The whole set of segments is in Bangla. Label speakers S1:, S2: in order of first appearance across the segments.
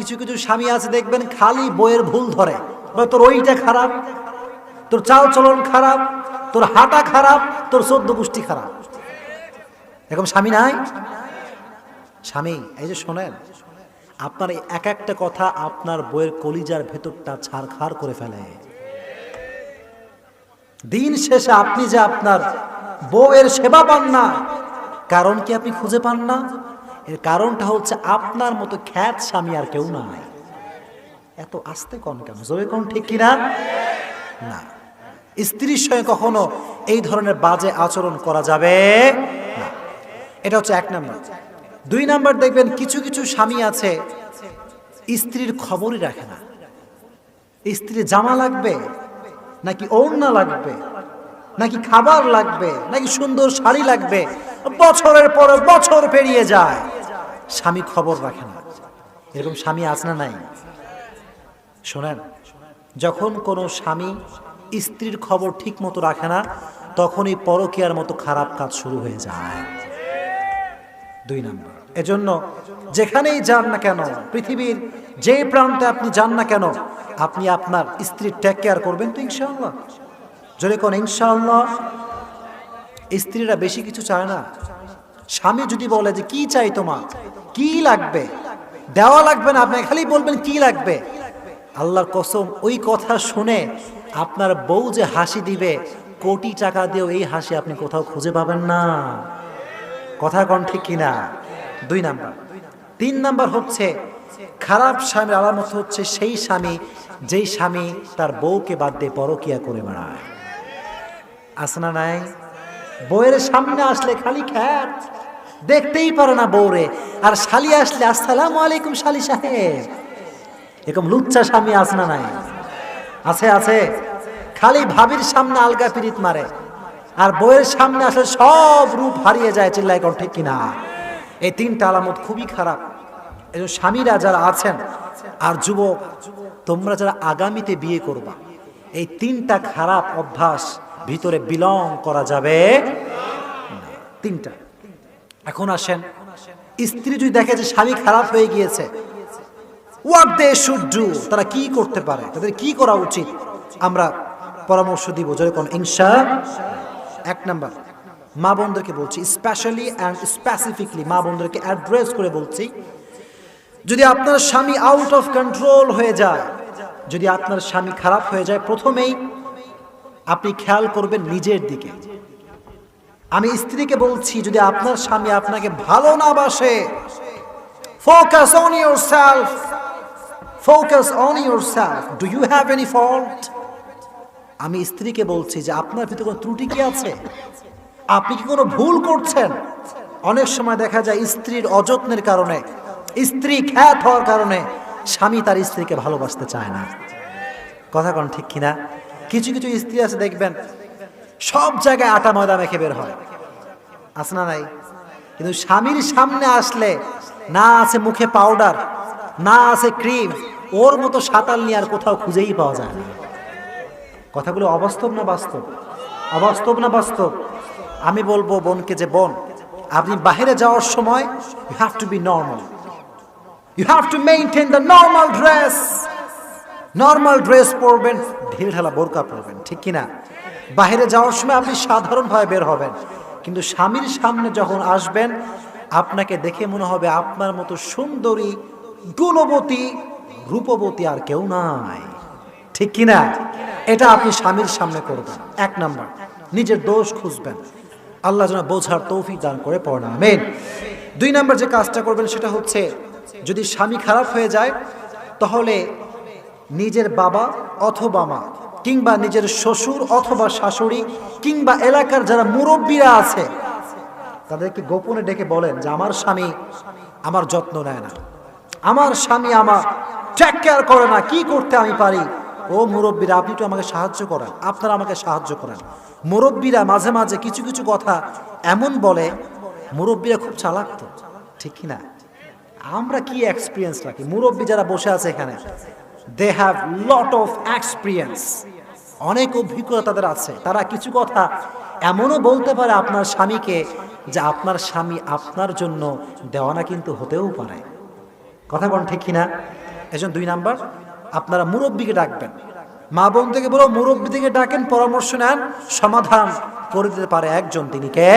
S1: কিছু কিছু স্বামী আছে, দেখবেন খালি বইয়ের ভুল ধরে। তোর ওইটা খারাপ, তোর চাল চলন খারাপ, তোর হাঁটা খারাপ, তোর চোদ্দ গোষ্ঠী খারাপ। এরকম স্বামী নাই? স্বামী, এই যে শোনেন, আপনার এক একটা কথা আপনার বইয়ের কলিজার ভেতরটা ছাড়খাড় করে ফেলে। দিন শেষে আপনি যে আপনার বউয়ের সেবা পান না, কারণ কি আপনি খুঁজে পান না? এর কারণটা হচ্ছে আপনার মতো খ্যাত স্বামী আর কেউ নাই এত আস্তে কন কেন? জোরে কোন ঠিক কিনা? না। স্ত্রীর সঙ্গে কখনো এই ধরনের বাজে আচরণ করা যাবে না। এটা হচ্ছে এক নাম্বার। দুই নাম্বার দেখবেন কিছু কিছু স্বামী আছে, স্ত্রীর খবরই রাখে না। স্ত্রীর জামা লাগবে, নাকি ওড়না লাগবে, নাকি খাবার লাগবে, নাকি সুন্দর শাড়ি লাগবে, বছরের পর বছর পেরিয়ে যায়। স্বামী খবর রাখে না। এরকম স্বামী আছে না নাই? শোনেন, যখন কোনো স্বামী স্ত্রীর খবর ঠিক মতো রাখে না, তখনই পরকীয়ার মতো খারাপ কাজ শুরু হয়ে যায়। দুই নম্বর, এজন্য যেখানেই যান না কেন, পৃথিবীর যে প্রান্তে আপনি যান না কেন, আপনি আপনার স্ত্রীর টেক কেয়ার করবেন তো ইনশাআল্লাহ। যদি কোন ইনশাআল্লাহ, স্ত্রীরা বেশি কিছু চায় না। স্বামী যদি বলে যে, কি চাই তোমার? কি লাগবে? দেওয়া লাগবে না, আপনি খালি বলবেন কি লাগবে? আল্লাহর কসম, ওই কথা শুনে আপনার বউ যে হাসি দিবে, কোটি টাকা দিয়েও এই হাসি আপনি কোথাও খুঁজে পাবেন না। কথা কন ঠিক কিনা? দুই নাম্বার। তিন নাম্বার হচ্ছে, খারাপ স্বামীর আলামত হচ্ছে সেই স্বামী, যেই স্বামী তার বউকে বাদ দিয়ে পরকিয়া করে বেড়ায়। আসনা নাই? বউয়ের সামনে আসলে খালি খ্যাত। দেখতেই পারে না বউরে। আর শালি আসলে, আসসালাম আলাইকুম শালি সাহেব। এরকম লুচ্চা স্বামী আসনা নাই? আছে আছে। খালি ভাবির সামনে আলগা পিরিত মারে। আর বইয়ের সামনে আসলে সব রূপ হারিয়ে যায় চিল্লাই কণ্ঠে কিনা এই তিনটা আলামত খুবই খারাপ। এই স্বামীরা যারা আছেন, আর যুবক, তোমরা যারা আগামীতে বিয়ে করবা, এই তিনটা খারাপ অভ্যাস ভিতরে বিলং করা যাবে তিনটা। এখন আসেন। স্ত্রী যদি দেখে যে স্বামী খারাপ হয়ে গিয়েছে হোয়াট দে শুড ডু তারা কি করতে পারে? তাদের কি করা উচিত? আমরা পরামর্শ দিব যেরকম ইনশা এক নাম্বার, মা বোনদেরকে বলছি স্পেশালি অ্যান্ড স্পেসিফিকলি মা বোনদেরকে অ্যাড্রেস করে বলছি, যদি আপনার স্বামী আউট অফ কন্ট্রোল হয়ে যায়, যদি আপনার স্বামী খারাপ হয়ে যায়, প্রথমেই আপনি খেয়াল করবেন নিজের দিকে। আমি স্ত্রীকে বলছি, যদি আপনার স্বামী আপনাকে ভালো না বাসে focus on yourself focus on yourself do you have any fault আমি স্ত্রীকে বলছি যে আপনার ভিতরে কোনো ত্রুটি কি আছে? আপনি কি কোনো ভুল করছেন? অনেক সময় দেখা যায় স্ত্রীর অযত্নের কারণে, স্ত্রী খ্যাত হওয়ার কারণে স্বামী তার স্ত্রীকে ভালোবাসতে চায় না। কথা কোন ঠিক কিনা? কিছু কিছু স্ত্রী আছে, দেখবেন সব জায়গায় আটা ময়দা মেখে বের হয়। আছে না নাই? কিন্তু স্বামীর সামনে আসলে না আছে মুখে পাউডার না আছে ক্রিম ওর মতো সাঁতার নিয়ে আর কোথাও খুঁজেই পাওয়া যায় না। কথাগুলো অবাস্তব না বাস্তব? অবাস্তব না বাস্তব? আমি বলব বোনকে যে, বোন, আপনি বাইরে যাওয়ার সময় you have to be normal you have to maintain the normal dress normal dress পরবেন, ঢিল ঢালা বোরকা পরবেন, ঠিক কিনা? বাইরে যাওয়ার সময় আপনি সাধারণভাবে বের হবেন। কিন্তু স্বামীর সামনে যখন আসবেন, আপনাকে দেখে মনে হবে আপনার মতো সুন্দরী, গুণবতী, রূপবতী আর কেউ নাই। ঠিক কিনা? এটা আপনি স্বামীর সামনে করবেন। এক নাম্বার, নিজের দোষ খুঁজবেন। আল্লাহ যেন বোঝার তৌফিক দান করে পড়া আমেন। দুই নাম্বার যে কাজটা করবেন সেটা হচ্ছে, যদি স্বামী খারাপ হয়ে যায়, তাহলে নিজের বাবা অথবা মা, কিংবা নিজের শ্বশুর অথবা শাশুড়ি, কিংবা এলাকার যারা মুরব্বীরা আছে, তাদেরকে গোপনে ডেকে বলেন যে আমার স্বামী আমার যত্ন নেয় না। আমার স্বামী আমার টেক কেয়ার করে না, কি করতে আমি পারি? ও মুরব্বীরা, আপনি একটু আমাকে সাহায্য করেন। আপনারা আমাকে সাহায্য করেন। মুরব্বীরা মাঝে মাঝে কিছু কিছু কথা এমন বলে, মুরব্বীরা খুব চালাক তো, ঠিক কি না? আমরা কি এক্সপিরিয়েন্স রাখি? মুরব্বী যারা বসে আছে এখানে they have lot of experience অনেক অভিজ্ঞতা তাদের আছে। তারা কিছু কথা এমনও বলতে পারে আপনার স্বামীকে যে আপনার স্বামী আপনার জন্য দেওয়ানা কিন্তু হতেও পারে। কথা বলেন ঠিক কিনা? এজন দুই নাম্বার, আপনারা মুরব্বীকে ডাকবেন। মা বোন থেকে বলো মুরব্বী থেকে ডাকেন, পরামর্শ নেন, সমাধান করে দিতে পারে একজন। তিনি কে?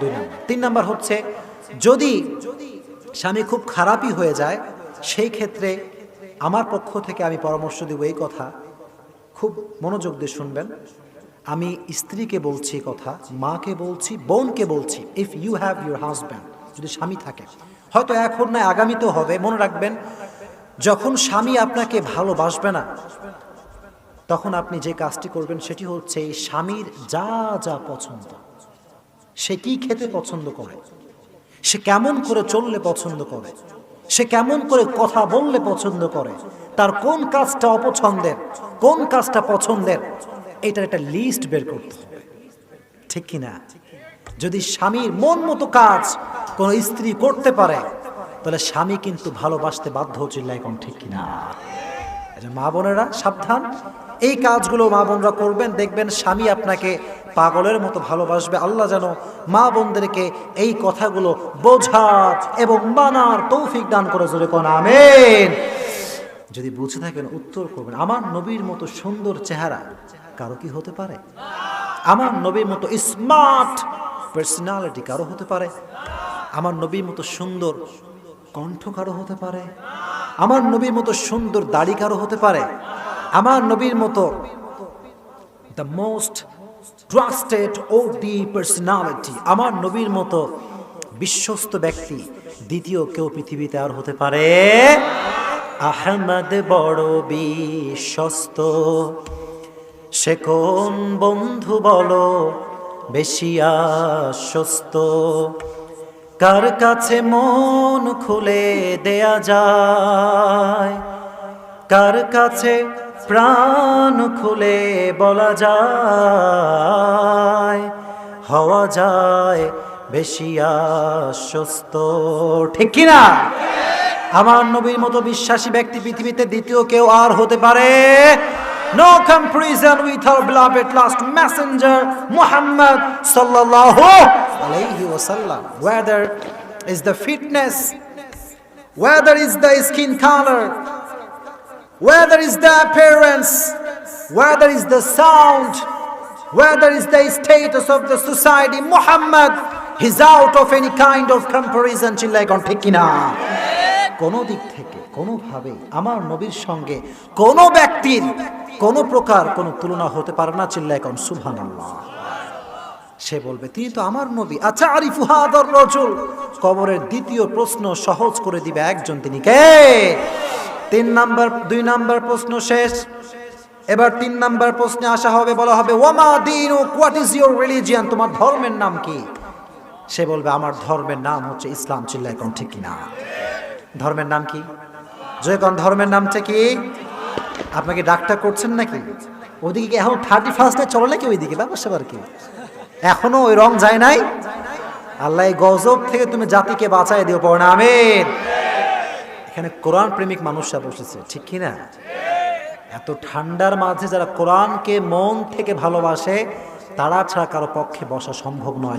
S1: দুই নাম্বার। তিন নাম্বার হচ্ছে, যদি স্বামী খুব খারাপই হয়ে যায়, সেই ক্ষেত্রে আমার পক্ষ থেকে আমি পরামর্শ দেব এই কথা। খুব মনোযোগ দিয়ে শুনবেন। আমি স্ত্রীকে বলছি কথা, মাকে বলছি, বোনকে বলছি if you have your husband যদি স্বামী থাকে। হয়তো এখন নয়, আগামীতেও হবে, মনে রাখবেন, যখন স্বামী আপনাকে ভালোবাসবে না, তখন আপনি যে কাজটি করবেন সেটি হচ্ছে এই স্বামীর যা যা পছন্দ, সে কি খেতে পছন্দ করে, সে কেমন করে চললে পছন্দ করে সে কেমন করে কথা বললে পছন্দ করে? তার কোন কাজটা অপছন্দের? কোন কাজটা পছন্দের? এটার একটা লিস্ট বের করতে হবে। ঠিক কি না? যদি স্বামীর মন মতো কাজ কোন স্ত্রী করতে পারে, তাহলে স্বামী কিন্তু ভালোবাসতে বাধ্য হচ্ছিল এখন ঠিক কিনা মা বোনেরা, সাবধান। এই কাজগুলো মা বোনরা করবেন, দেখবেন স্বামী আপনাকে পাগলের মতো ভালোবাসবে। আল্লাহ যেন মা বোনদেরকে এই কথাগুলো বোঝার এবং মানার তৌফিক দান করে জোরে কোন, আমেন। যদি বুঝে থাকেন, উত্তর করবেন, আমার নবীর মতো সুন্দর চেহারা কারও কি হতে পারে? আমার নবীর মতো স্মার্ট পার্সোনালিটি কারও হতে পারে? আমার নবীর মতো সুন্দর কণ্ঠ কারও হতে পারে? আমার নবীর মতো সুন্দর দাড়ি কারও হতে পারে? আমার নবীর মতো দ্য মোস্ট ট্রাস্টেড ও ডি পার্সোনালিটি আমার নবীর মতো বিশ্বস্ত ব্যক্তি দ্বিতীয় কেউ পৃথিবীতে আর হতে পারে আহমদ বড় বিশ্বস্ত। সে কোন বন্ধু বলো বেশি আশ্বস্ত? কার কাছে মন খুলে দেয়া যায়? কার কাছে প্রাণ খুলে বলা যায় হওয়া যায় বেশি আশ্বস্ত ঠিক কিনা আমার নবীর মতো বিশ্বাসী ব্যক্তি পৃথিবীতে দ্বিতীয় কেউ আর হতে পারে No comparison with our beloved last messenger Muhammad sallallahu alayhi wasallam. Whether is the fitness, whether is the skin color, whether is the appearance, whether is the sound, whether is the status of the society, Muhammad is out of any kind of comparison. চিল্লাই কোন ঠিক কিনা? কোনো দিক থেকে কোনোভাবে আমার নবীর সঙ্গে কোনো ব্যক্তির কোনো প্রকার কোনো তুলনা হতে পারে না চিল্লাই কোন সুবহান সে বলবে তিনি তো আমার নবী। আচ্ছা আরিফু হাদর রজুল কবরের দ্বিতীয় প্রশ্ন সহজ করে দিবে একজন তিনি কে? তিন নাম্বার, দুই নাম্বার প্রশ্ন শেষ। এবার তিন নাম্বার প্রশ্নে আসা হবে, বলা হবে, ওয়ামা দিন, হোয়াট ইজ ইউর রিলিজিয়ান? তোমার ধর্মের নাম কি? সে বলবে, আমার ধর্মের নাম হচ্ছে ইসলাম। চিল্লাই কোন ঠিক কিনা? ধর্মের নাম কি? জয়কন ধর্মের নামটা কি? আপনাকে ডাক্তার করছেন নাকি? ওদিকে কি এখন থার্টি ফার্স্টে চলে নাকি ওইদিকে? ব্যবসা আর কি? এখনও ওই রং যায় নাই? আল্লাহ গজব থেকে তুমি জাতিকে বাঁচাই দিও, পড়ে না, আমেন। এখানে কোরআন প্রেমিক মানুষরা বসেছে, ঠিক কি না এত ঠান্ডার মাঝে যারা কোরআনকে মন থেকে ভালোবাসে, তারা ছাড়া কারও পক্ষে বসা সম্ভব নয়।